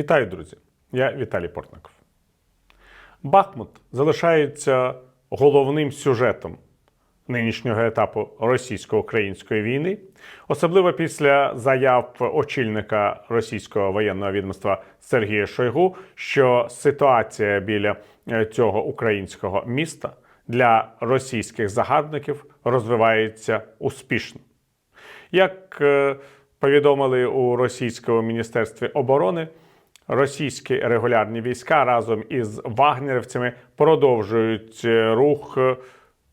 Вітаю, друзі! Я Віталій Портников. Бахмут залишається головним сюжетом нинішнього етапу російсько-української війни, особливо після заяв очільника російського воєнного відомства Сергія Шойгу, що ситуація біля е, цього українського міста для російських загарбників розвивається успішно. Як е, повідомили у російському міністерстві оборони, російські регулярні війська разом із вагнерівцями продовжують е, рух е,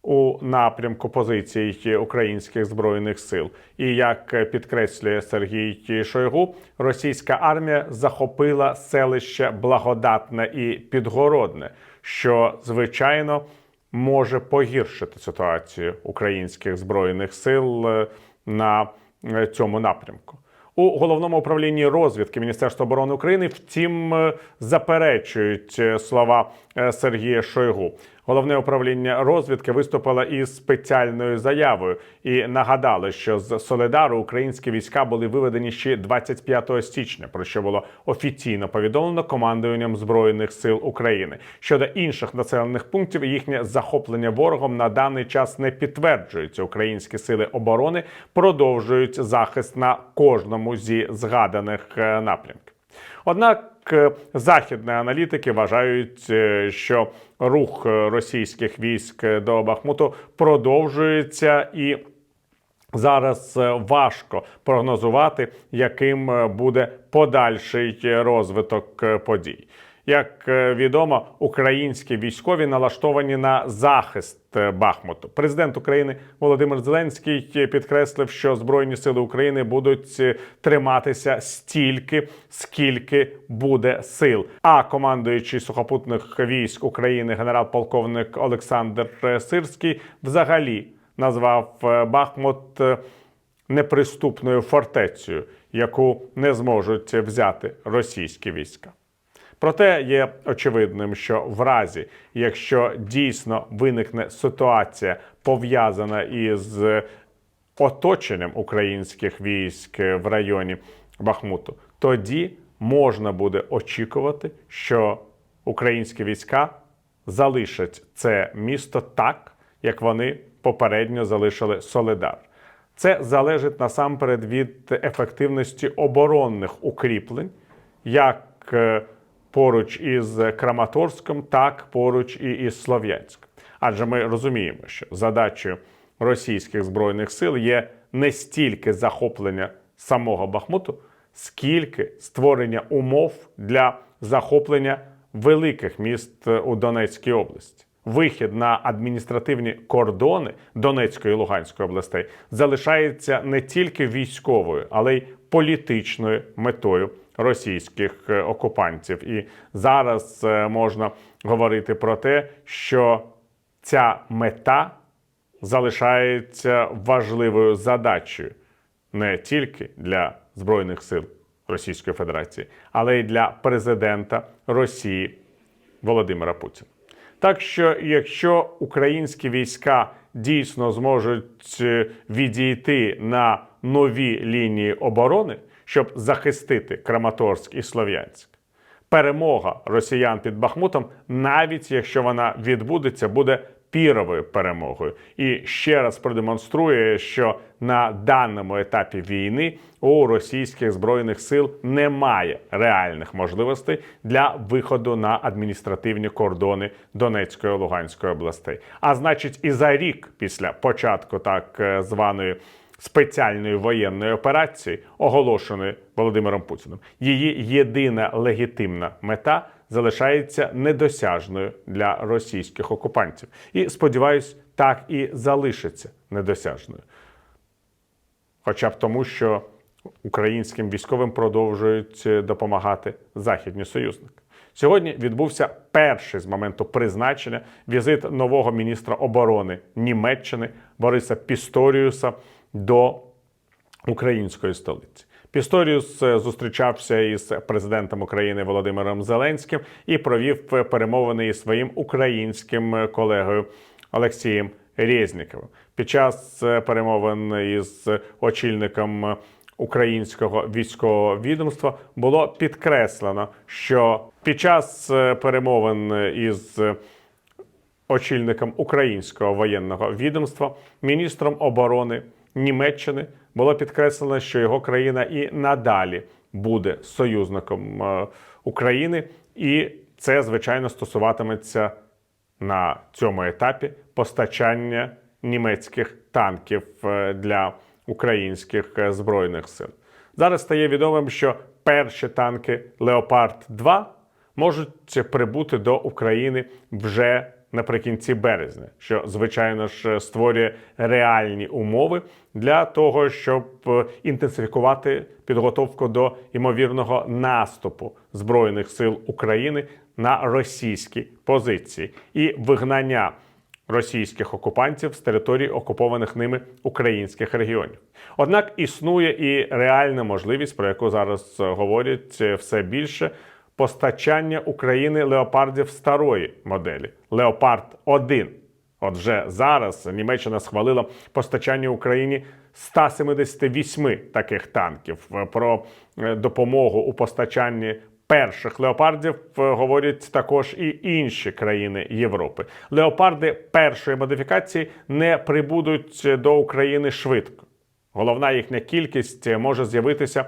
у напрямку позицій українських збройних сил. І як підкреслює Сергій Шойгу, російська армія захопила селище Благодатне і Підгородне, що звичайно може погіршити ситуацію українських збройних сил е, на е, цьому напрямку. У головному управлінні розвідки Міністерства оборони України, втім, е, заперечують е, слова е, Сергія Шойгу. Головне управління розвідки виступило із спеціальною заявою і нагадали, що з Соледару українські війська були виведені ще 25 січня, про що було офіційно повідомлено командуванням збройних сил України. Щодо інших населених пунктів, їхнє захоплення ворогом на даний час не підтверджується. Українські сили оборони продовжують захист на кожному зі згаданих е, напрямків. Однак е, західні аналітики вважають, е, що рух російських військ до Бахмуту продовжується і. Зараз важко прогнозувати, яким буде подальший розвиток подій. Як е, відомо, українські військові налаштовані на захист е, Бахмуту. Президент України Володимир Зеленський е, підкреслив, що Збройні сили України будуть триматися стільки, скільки буде сил. А командуючий сухопутних військ України генерал-полковник Олександр Сирський взагалі назвав Бахмут неприступною фортецею, яку не зможуть взяти російські війська. Проте є очевидним, що в разі, якщо дійсно виникне ситуація пов'язана із оточенням українських військ в районі Бахмуту, тоді можна буде очікувати, що українські війська залишать це місто так, як вони попередньо залишили Соледар. Це залежить насамперед від ефективності оборонних укріплень, як е, поруч із Краматорськом, так поруч і із Слов'янськом. Адже ми розуміємо, що задачею російських збройних сил є не стільки захоплення самого Бахмуту, скільки створення умов для захоплення великих міст е, у Донецькій області. Вихід на адміністративні кордони Донецької і Луганської областей залишається не тільки військовою, але й політичною метою російських е, окупантів. І зараз е, можна говорити про те, що ця мета залишається важливою задачею не тільки для збройних сил Російської Федерації, але й для президента Росії Володимира Путіна. Так що, якщо українські війська дійсно зможуть е, відійти на нові лінії оборони, щоб захистити Краматорськ і Слов'янськ, перемога росіян під Бахмутом, навіть якщо вона відбудеться, буде піровою перемогою. І ще раз продемонструє, що на даному етапі війни у російських збройних сил немає реальних можливостей для виходу на адміністративні кордони Донецької і Луганської областей. А значить, і за рік після початку так е, званої спеціальної воєнної операції, оголошеної Володимиром Путіним, її єдина легітимна мета залишається недосяжною для російських окупантів. І сподіваюсь, так і залишиться недосяжною. Хоча б тому, що українським військовим продовжують допомагати західні союзники. Сьогодні відбувся перший з моменту призначення візит нового міністра оборони Німеччини Бориса Пісторіуса до української столиці. Пісторіус е, зустрічався із президентом України Володимиром Зеленським і провів е, перемовини із своїм українським е, колегою Олексієм Резніковим. Під час перемовин із очільником українського військового відомства було підкреслено, що під час перемовин із очільником українського воєнного відомства, міністром оборони Німеччини було підкреслено, що його країна і надалі буде союзником е, України, і це звичайно стосуватиметься на цьому етапі постачання німецьких танків е, для українських е, збройних сил. Зараз стає відомим, що перші танки Леопард 2 можуть прибути до України вже наприкінці березня, що звичайно ж створює реальні умови для того, щоб е, інтенсифікувати підготовку до ймовірного наступу збройних сил України на російські позиції і вигнання російських окупантів з території окупованих ними українських регіонів. Однак існує і реальна можливість, про яку зараз е, говорять е, все більше. Постачання України леопардів старої моделі Леопард 1 От вже зараз Німеччина схвалила постачання Україні 178 таких танків. Про е, допомогу у постачанні перших леопардів е, говорять також і інші країни Європи. Леопарди першої модифікації не прибудуть до України швидко. Головна їхня кількість може з'явитися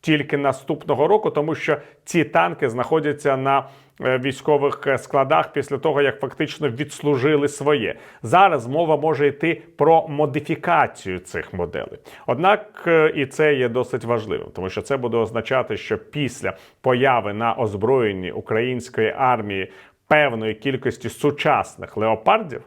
тільки наступного року, тому що ці танки знаходяться на е, військових е, складах після того, як фактично відслужили своє. Зараз мова може йти про модифікацію цих моделей. Однак е, і це є досить важливим, тому що це буде означати, що після появи на озброєнні української армії певної кількості сучасних леопардів.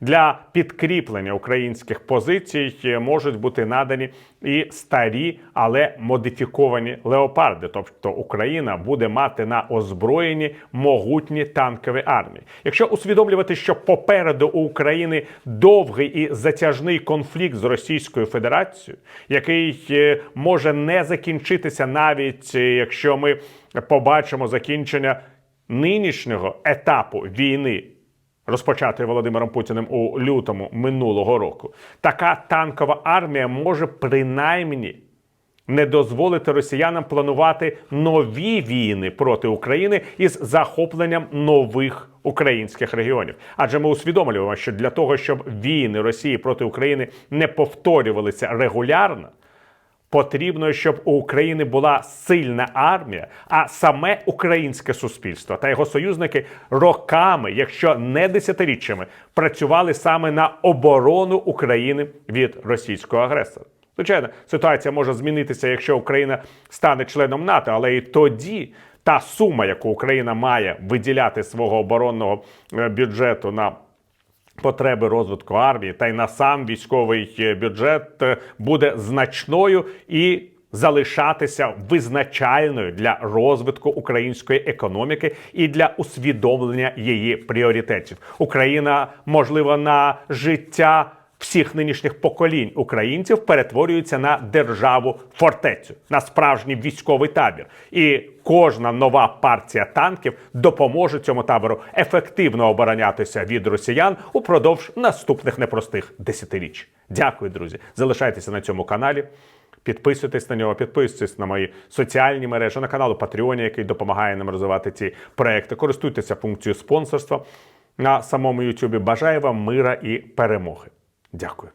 Для підкріплення українських позицій можуть бути надані і старі, але модифіковані леопарди. Тобто Україна буде мати на озброєнні могутні танкові армії. Якщо усвідомлювати, що попереду у України довгий і затяжний конфлікт з Російською Федерацією, який е, може не закінчитися, навіть е, якщо ми побачимо закінчення нинішнього етапу війни розпочатий Володимиром Путіним у лютому минулого року, така танкова армія може принаймні не дозволити росіянам планувати нові війни проти України із захопленням нових українських регіонів. Адже ми усвідомлюємо, що для того, щоб війни Росії проти України не повторювалися регулярно потрібно, щоб у України була сильна армія, а саме українське суспільство та його союзники роками, якщо не десятиріччями, працювали саме на оборону України від російського агресора. Звичайно, ситуація може змінитися, якщо Україна стане членом НАТО, але і тоді. Та сума, яку Україна має виділяти свого оборонного е, бюджету на потреби розвитку армії, та й на сам військовий е, бюджет е, буде значною і. Залишатися визначальною для розвитку української економіки і для усвідомлення її пріоритетів. Україна можливо на життя всіх нинішніх поколінь українців перетворюється на державу фортецю, на справжній військовий табір. І кожна нова партія танків допоможе цьому табору ефективно оборонятися від росіян упродовж наступних непростих десятиріч. Дякую, друзі. Залишайтеся на цьому каналі. Підписуйтесь на нього, підписуйтесь на мої соціальні мережі, на каналу Patreon, який допомагає нам розвивати ці проекти. Користуйтеся функцією спонсорства на самому YouTube. Бажаю вам мира і перемоги. Дякую.